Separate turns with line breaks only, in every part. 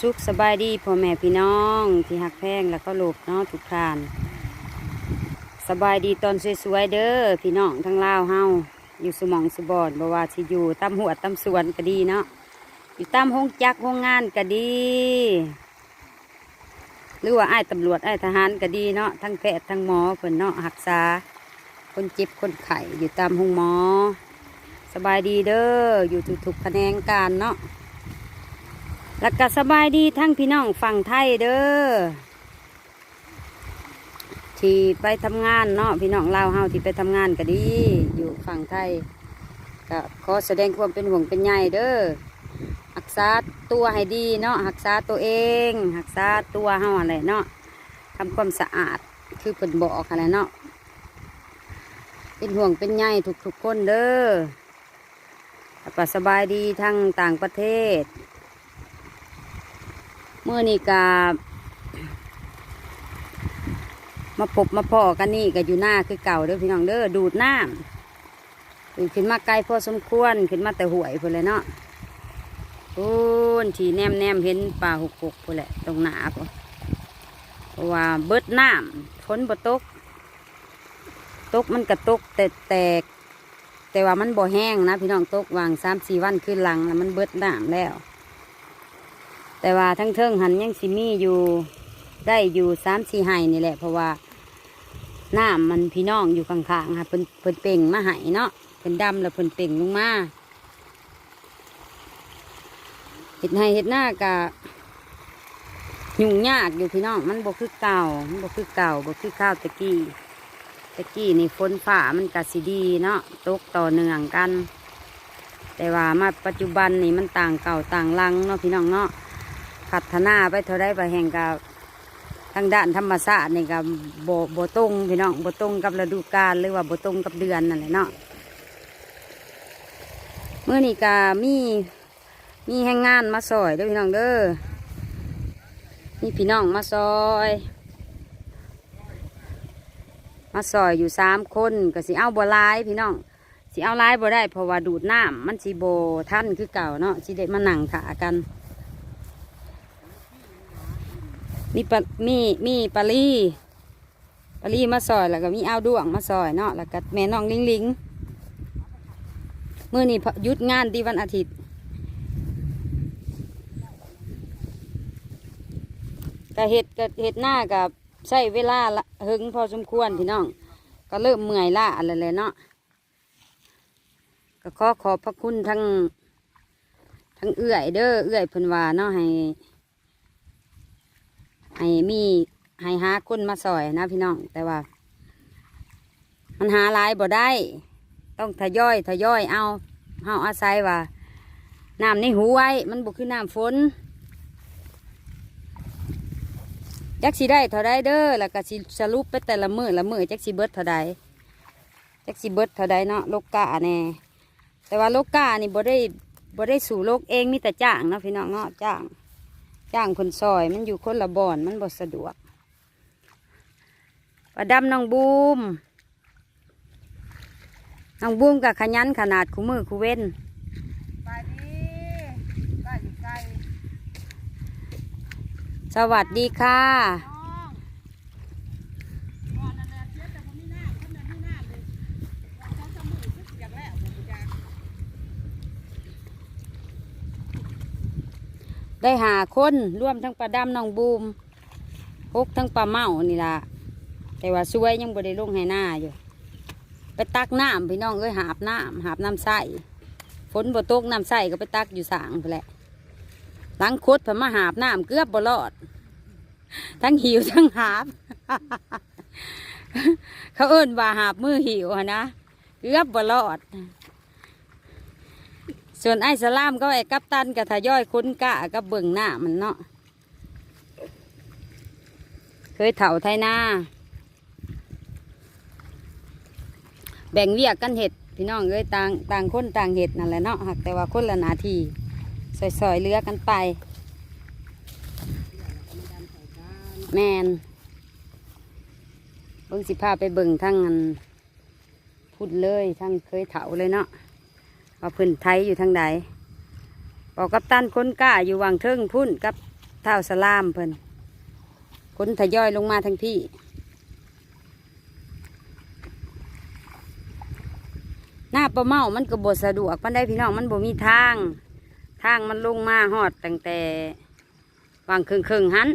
สุขสบายดีพ่อแม่พี่น้อง ที่หักแพงแล้วก็หลบเนาะทุกทาน สบายดีตอนสวยๆเด้อพี่น้องทั้งลาวเฮาอยู่สมองสบอนบว่าสิอยู่ตามหัวตามสวนก็ดีเนาะอยู่ตามห้องจักห้องงานก็ดี หรือว่าไอ้ตำรวจไอ้ทหารก็ดีเนาะทั้งแพทย์ทั้งหมอเพิ่นเนาะรักษา คนเจ็บคนไข้อยู่ตามห้องหมอ สบายดีเด้ออยู่ทุกๆแขนงการเนาะ แล้วก็สบายดีทั้งพี่น้องฝั่งไทยเด้อที่ไปทำงานเนาะพี่น้องลาวเฮาที่ไปทำงานก็ดีอยู่ฝั่งไทยก็ขอแสดงความเป็นห่วงเป็นใยเด้อรักษาตัวให้ดีเนาะรักษาตัวเองรักษาตัวเฮาอะไรเนาะทำความสะอาดคือเพิ่นบอกอะไรเนาะเป็นห่วงเป็นใยทุกๆคนเด้อแล้วก็สบายดีทั้งต่างประเทศ เมื่อนี่กามาพบมาพ่อกันนี่ก็อยู่หน้าคือเก่าเด้อพี่น้องเด้อดูดน้ำดูขึ้นมาไกลพอสมควรขึ้นมาแต่หวยพุ่นเลยเนาะพูนทีแนมแนมเห็นปลาหุกหุกพุ่นแหละตรงหนาพุ่นเพราว่าเบิดน้ำฝนบ่ตก ตกมันกระตกแต่แตก แต่ว่ามันบ่แห้งนะพี่น้องตกวางสามสี่วันขึ้นหลังแล้วมันเบิดน้ำแล้ว แต่ว่าทั้งเทิงหันยังสิมีอยู่ได้อยู่สามสี่ไห้นี่แหละ เพราะว่าหน้ำมันพี่น้องอยู่ข้างๆค่ะเพิ่นเพิ่นเป่งมาใหายเนาะเพิ่นดำแล้วเพิ่นเป่งลงมาเห็ดไห้เห็ดหน้ากะยุ่งยากอยู่พี่น้องมันบ่คือเก่ามันบ่คือเก่าบ่คือข้าวตะกี้ตะกี้นี่ฝนฝ่ามันกะสิดีเนาะตกต่อเนื่องกัน แต่ว่ามาปัจจุบันนี่มันต่างเก่าต่างลังเนาะพี่น้องเนาะ พัฒนาไปเท่าได้ไปแห่งกับทางด้านธรรมศาสตร์นี่กับโบโบตรงพี่น้องโบตรงกับฤดูกาลหรือว่าโบตรงกับเดือนนั่นแหละเนาะเมื่อนี่กามีมีแรงงานมาซอยเด้อพี่น้องเด้อมีพี่น้องมาซอย มาซอยอยู่สามคนก็สิเอาบัวลายพี่น้องสิเอาลายบ่ได้เพราะว่าดูดน้ำมันสิโบท่านคือเก่าเนาะสิได้มาหนังขากัน มีปลามีมีปลาลีปลาลีมาซอยแล้วก็มีอ้าวด้วงมาซอยเนาะแล้วก็แม่น้องลิงลิงมื่อนี้ยุดงานที่วันอาทิตย์ก็เห็ดก็เห็ดหน้ากับใช้เวลาละหึงพอสมควรพี่น้อง ก็เริ่มเมื่อยละอะไรเลยเนาะก็ขอขอบพระคุณทั้งทั้งเอื้อยเด้อเอื้อยพิ่นวาเนาะให้ ให้มีให้หาคนมาซอยนะพี่น้อง แต่ว่า มันหาลายบ่ได้ ต้องทยอยทยอยเอาเฮาอาศัยว่าน้ำในหูไว้ มันบ่คือน้ำฝนจักสิได้เท่าใดเด้อแล้วก็สิสรุปไปแต่ละมือละมือจักสิเบิดเท่าใดจักสิเบิดเท่าใดเนาะโลกกะแน่แต่ว่าโลกกะนี่บ่ได้บ่ได้สู่โลกเองมีแต่จ้างเนาะพี่น้องเนาะจ้าง ย่างคนซอยมันอยู่คนละบ่อนมันบ่สะดวกประดำน้องบูมน้องบูมกับขยันขนาดคู่มือคู่เว้น
ไปดีใกล้สิใกล
สวัสดีค่ะ
น้องก่อนนั่นแหละเสียแต่ผมมีหน้าคนนั้นมีหน้าเลยว่าเขาจะมือซึกอย่างแล้วผมจะ
ได้หาคนร่วมทั้งประดำน้องบูมพกทั้งปลาเมานี่ละแต่ว่าสวยยังบ่ได้ลงให้หน้าอยู่ ไปตักน้ำพี่น้องเอ้ยหาบน้ำหาบน้ำใส่ฝนบ่ตกน้ำใส่ก็ไปตักอยู่สางไปแหละหลังคดผมมาหาบน้ำเกือบบ่รอด ทั้งหิวทั้งหาบ เขาเอิ้นว่าหาบมือหิวนะเกือบบ่รอด ส่วนไอ้สลามก็ไอ้กัปตันกับทยอยคุ้นกะกับเบิ่งหน้ามันเนาะเคยเถ่าไทยนาแบ่งเวียกกันเห็ดพี่น้องเอ้ยต่างต่างคนต่างเห็ดนั่นแหละเนาะหากแต่ว่าคนละนาทีซอยๆเลือกันไป แมนเบิ่งสิพาไปเบิ่งทั้งอันพูดเลยทั้งเคยเถาเลยเนาะ ว่าเพื้นไทยอยู่ทางใดบอกกับตันคนกล้าอยู่วางเทิงพุ่นกับเท้าสลามเพิ่นคนทยอยลงมาทั้งพี่หน้าปลาเมามันก็บสะดวกปันได้พี่น้องมันบ่มีทาง ทางมันลงมาหอดตั้งแต่วางเครึ่งครึ่งหัน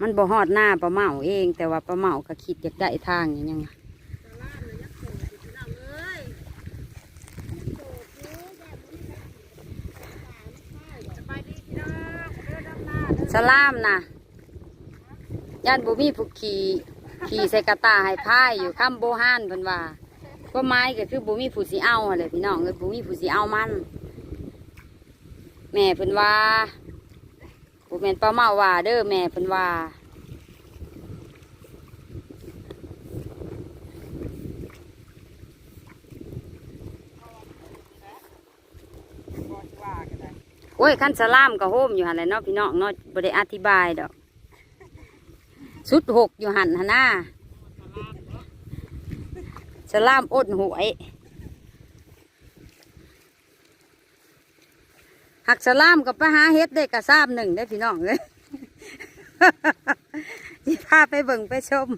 มันบ่หอดหน้าปลาเมาเอง แต่ว่าปลาเมาก็คิดอยากได้ทางอย่างยังวะ
สบายดีพี่น้องเด้อดำหน้าเด้อ
สลามนะย่านบุมีผู้ขี่ขี่ใส่กระตาให้พ่ายอยู่ข้ามโบห้านเพิ่นว่าก็ไม้ก็คือบุมีผู้สีเอาอะไรพี่น้องเลยบุมีผู้สีเอามัน แม่เพิ่นว่าบุแม่นป้าเมาว่าเด้อแม่เพิ่นว่า
บ่สิว่ากันได้
โอ้ยขั้นสลามก็โฮมอยู่หันแหละเนาะพี่น้องเนาะบ่ได้อธิบายดอกสุดหกอยู่หันหน้าสลามอดหวยหักสลามกับไปหาเฮ็ดได้กระซาบหนึ่งได้พี่น้องเลยสิพาไปเบิ่งไปชม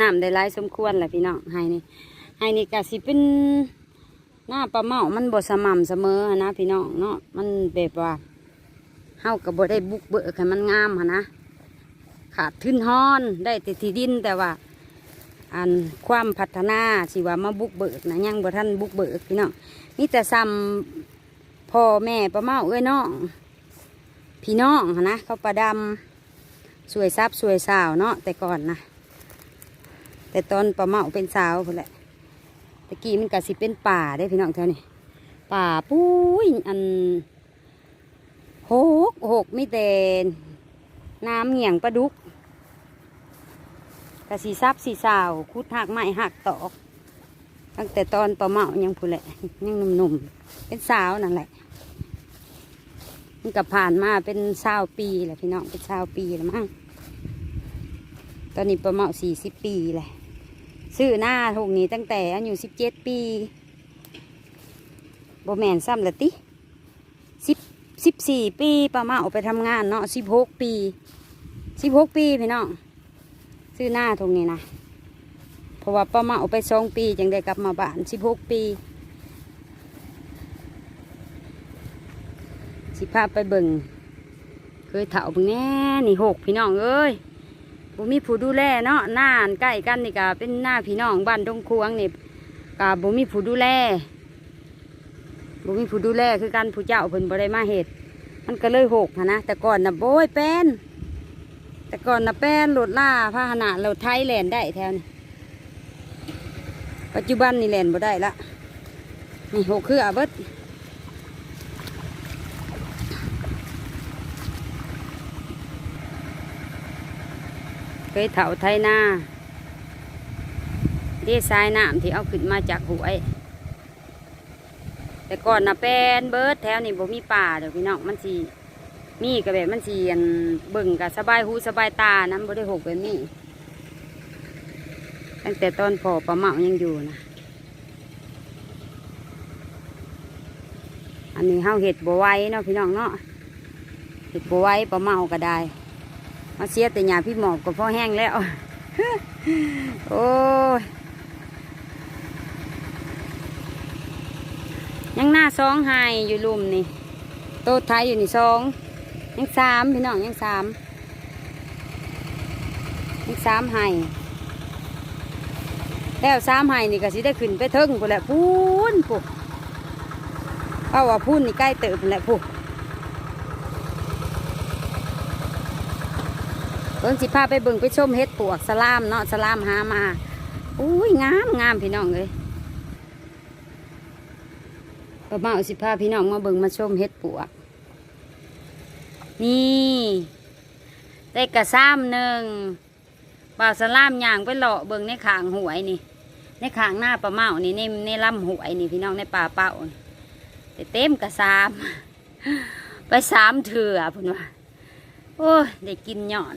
น้ำได้หลายสมควรแหละพี่น้องให้นี่ให้นี่ก็สิเป็นหน้าปลาเมามันบ่สม่ำเสมอนะพี่น้องเนาะมันแบบว่าเฮาก็บ่ได้บุกเบิกให้มันงามหนะขาดทึนฮ้อนได้แต่ที่ดินแต่ว่า อันความพัฒนาสิว่ามาบุกเบิกนะยังบ่ทันบุกเบิกพี่น้องนี่แต่ซ้ำพ่อแม่ปลาเมาเอ้ยน้องพี่น้องนนะเขาประดำสวยซับสวยสาวเนาะแต่ก่อนนะ แต่ตอนปลาเมาเป็นสาวพุ่นแหละตะกี้มันก็สิเป็นป่าได้พี่น้องเท่านี้ป่าปุ้ยอันโหกโหกไมีแต่น้ำเหงี่ยงปลาดุกกะสีซับสีสาวคุดหักไม้หักตอกตั้งแต่ตอนปลาเมายังพุ่นแหละยังหนุ่มๆเป็นสาวนั่นแหละมันก็ผ่านมาเป็นสาวปีแหละพี่น้องเป็นสาวปีแล้วมั้งตอนนี้ประมาณสี่สิบปีแหละ ซื้อหน้าถูกนี้ตั้งแต่อายุสิบเจ็ดปีโบแมนซ้ำละติสิบสิบสี่ปีประมาออกไปทำงานเนาะสิบหกปีสิบหกปีพี่น้องซื้อหน้าถูกนี้นะเพราะว่าประมาออกไปสองปีจึงได้กลับมาบ้านสิบหกปีสิพาไปเบิ่งเคยเถาเบิ่งแน่นี่หกพี่น้องเอ้ย บ่มีผู้ดูแลเนาะหน้าอันใกล้กันนี่ก็เป็นหน้าพี่น้องบ้านดงควงนี่ก็บ่มีผู้ดูแลบ่มีผู้ดูแลคือกันผู้เจ้าเพิ่นบ่ได้มาเฮ็ดมันก็เลยหกนะแต่ก่อนน่ะโบยแป้น แต่ก่อนน่ะแป้นรถล่าพาหนะรถไทยแลนได้แถวนี้ปัจจุบันนี่แลนบ่ได้ละนี่หกคืออาเบิด เคยเถาไทยนาเดีสายน้ำที่เอาขึ้นมาจากหวย แต่ก่อนนะแปนเบิร์ดแถวนี่บ่มีป่าเดี๋ยวพี่น้องมันสีมีก็แบบมันสีอันเบิ่งกับสบายหูสบายตานะบ่ได้หกแบบนี้ตั้งแต่ตอนพอปลาเมายังอยู่นะอันนี้เฮาเห็ดบัวไว้เนาะพี่น้องเนาะเห็ดบัวไว้ปลาเมาก็ได้ มาเสียแต่หยาพี่หมอบก็พอแห้งแล้ว โอ้ย ยังหน้าสองไฮอยู่ลุมนี่โตไทยอยู่นี่สอง ยังสามพี่น้องยังสามยังสามไฮแล้วสามไฮนี่ก็สิได้ขึ้นไปเทิงพุ่นแหละพูนปุ๊เพราว่าพูนนี่ใกล้เติบพุ่นแหละปุ๊เบิ่งสิพาไปเบิ่งไปชมเฮ็ดปวกสลามเนาะสลามหามาอุ้ยงามงามพี่น้องเลยประมาณสิพาพี่น้องมาเบิ่งมาชมเฮ็ดปวก นี่ได้กระซ้ำหนึ่งบ่าวสลามย่างไปเลาะเบิ่งในขางหวยนี่ ในขางหน้าปลาเมานี่ในในลำหวยนี่พี่น้องในป่าเป้าแต่เต็มกระซ้ำไปสามเถื่อพุ่นว่าโอ้ยได้กินหย่อน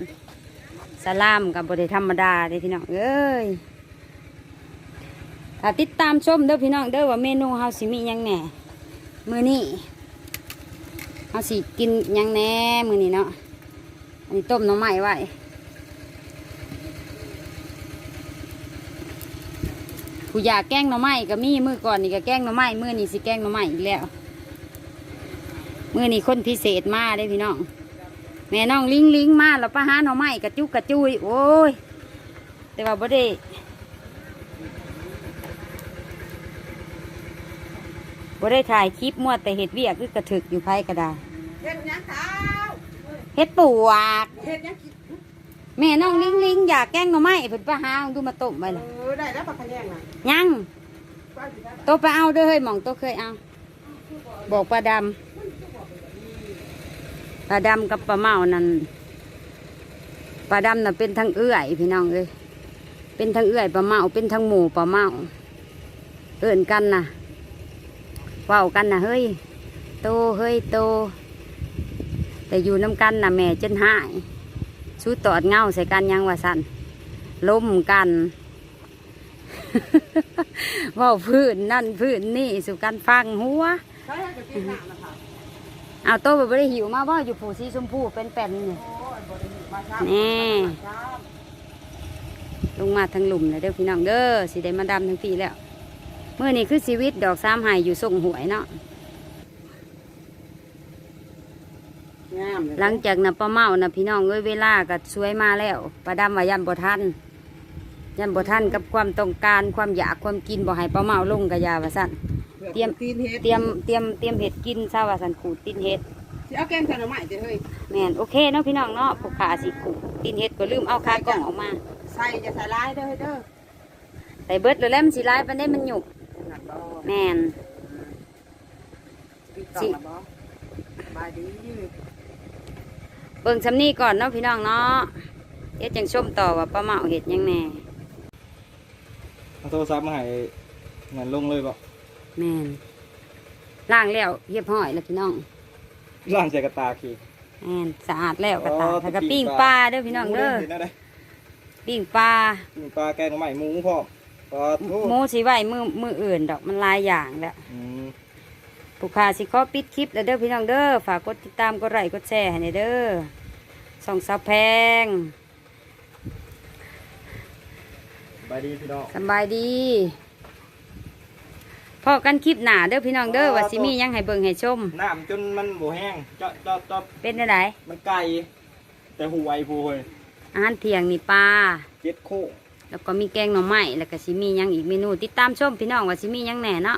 สลามกับบได้ธรรมดาเลยพี่น้องเอ้ยถ้าติดตามชมเด้อพี่น้องเด้อว่าเมนูเฮาสิมียังแหน่มือนี้เฮาสิกินยังแหน่มือนี้เนาะอันนี้ต้มหน่อไม้ไว้ผู้อยากแกงหน่อไม้ก็มีมือก่อนนี่ก็แกงหน่อไม้มือนี้สิแกงหน่อไม้อีกแล้วมือนี้คนพิเศษมาเด้พี่น้อง แม่น้องลิงลิงมาแล้วป้าหาหน่อไม้กระจุกกระจุยโอ้ย แต่ว่าบ่ได้บ่ได้ถ่ายคลิปมั่วแต่เห็ดเวียกคือกระถึกอยู่ไผกระดา
เฮ็ดหยังเท้า
เห็ดปวก
เฮ็ดหยังกิน
แม่น้องลิงลิงอยากแกงหน่อไม้เพิ่นไปหาเอาดูมาต้มไว้
เอ
ล่ะ
อได้แล้วปลาขะแยงน่ะ
ยัง
ป้าสิได้
โตไปเอาเด้อเฮ้ยหมองโตเคยเอา บอกปลาดำ ปลาดำกับปลาเมานั่นปลาดำน่ะเป็นทั้งเอื้อยพี่น้องเอ้ยเป็นทั้งเอื้อยปลาเมาเป็นทั้งหมูปลาเมาเอิ่นกันน่ะเว้ากันน่ะเฮ้ยโตเฮ้ยโต แต่อยู่น้ำกันน่ะแม่จนหายสู้ตอดเงาใส่กันยังว่าสันล้มกันว่าพื้นนั่นพื้นนี่สู่กันฟังหัว เอาโตไปบ่ได้หิวมาบ่อยู่ผูสีชมพูเป็นแป่นนี่
โอ้ยบ่ได้มาช้า
แน่
ช้า
ลงมาทางหลุมเลยเด้อพี่น้องเด้อสิได้มาดำทั้งปีแล้วเมื่อนี้คือชีวิตดอกสามหายอยู่ส่งหวยเนาะ
งามเลย
หลังจากน่ะป้าเมาน่ะพี่น้องเอ้ยเวลาก็สวยมาแล้วป้าดำว่ายันบ่ทันยันบ่ทันกับความต้องการความอยากความกินบ่ให้ป้าเมาลงกะยาว่าสั่น เตรียม
ตีนเฮ็ด
เตรียมเตรียมเตรียมเห็ดกินซาว่าสันขูดตีนเห็ด
สิเอาแกงใส่หน่อไม้เด้อเฮ้ย
แม่นโอเคเนาะพี่น้องเนาะผูกขาสิขูดตีนเห็ดก็ลืมเอาคากล่องออกมา
ใส่จะใส่ลายเด้อเฮ้ยเด้อ
ใส่เบิดแล้วแหล้วมันสิร้ายปานได้มันหยุก
หนักบ่
แม่น
ปิดกล่องละบ่สบายดี
เบิ่งสำนีก่อนเนาะพี่น้องเนาะเดี๋ยวจังชมต่อว่าป้าเมาเห็ดหยังแน่
เอาโทรศัพท์มาให้เงินลงเลยบ่
แม่นล้างแล้วเรียบร้อยแล้วพี่น้อง
ล่างใจกระตาขี้
แม่นสะอาดแล้วกระตา
อ๋อ
แล้วก็
ปิ้
ปิ้ง
ง
ป
ป
ลา
ลา
เด้อพี่น้องเด้อ
เห็นได้
ปิ้งปลา
ปิ้งปลาแกงหน่อไม้หมูพ่อปลาทู
หมูสิไว้มือมืออื่นดอกมันหลายอย่างแล้ว
อืม
ผู้ค้าสิขอปิดคลิปแล้วเด้อพี่น้องเด้อฝากกดติดตามกดไลค์กดแชร์ให้หน่อยเด้อส่องสาวแพง
บายดีพี่น้อง
สำบายดี พอกันคลิปหนาเด้อพี่น้องเด้อว่าสิมีหยังให้เบิ่งให้ชม
น้ำจนมันบ่แห้งเจาะเจาะเจาะ
เป็นได้ได
มันไก่แต่หูไวผู้เฮ้ย
อาหารเที่ยงนี่ปลา
เจ็ดโค้ง
แล้วก็มีแกงหน่อไม้แล้วก็สิมีหยังอีกเมนูติดตามชมพี่น้องว่าสิมีหยังแหน่เนาะ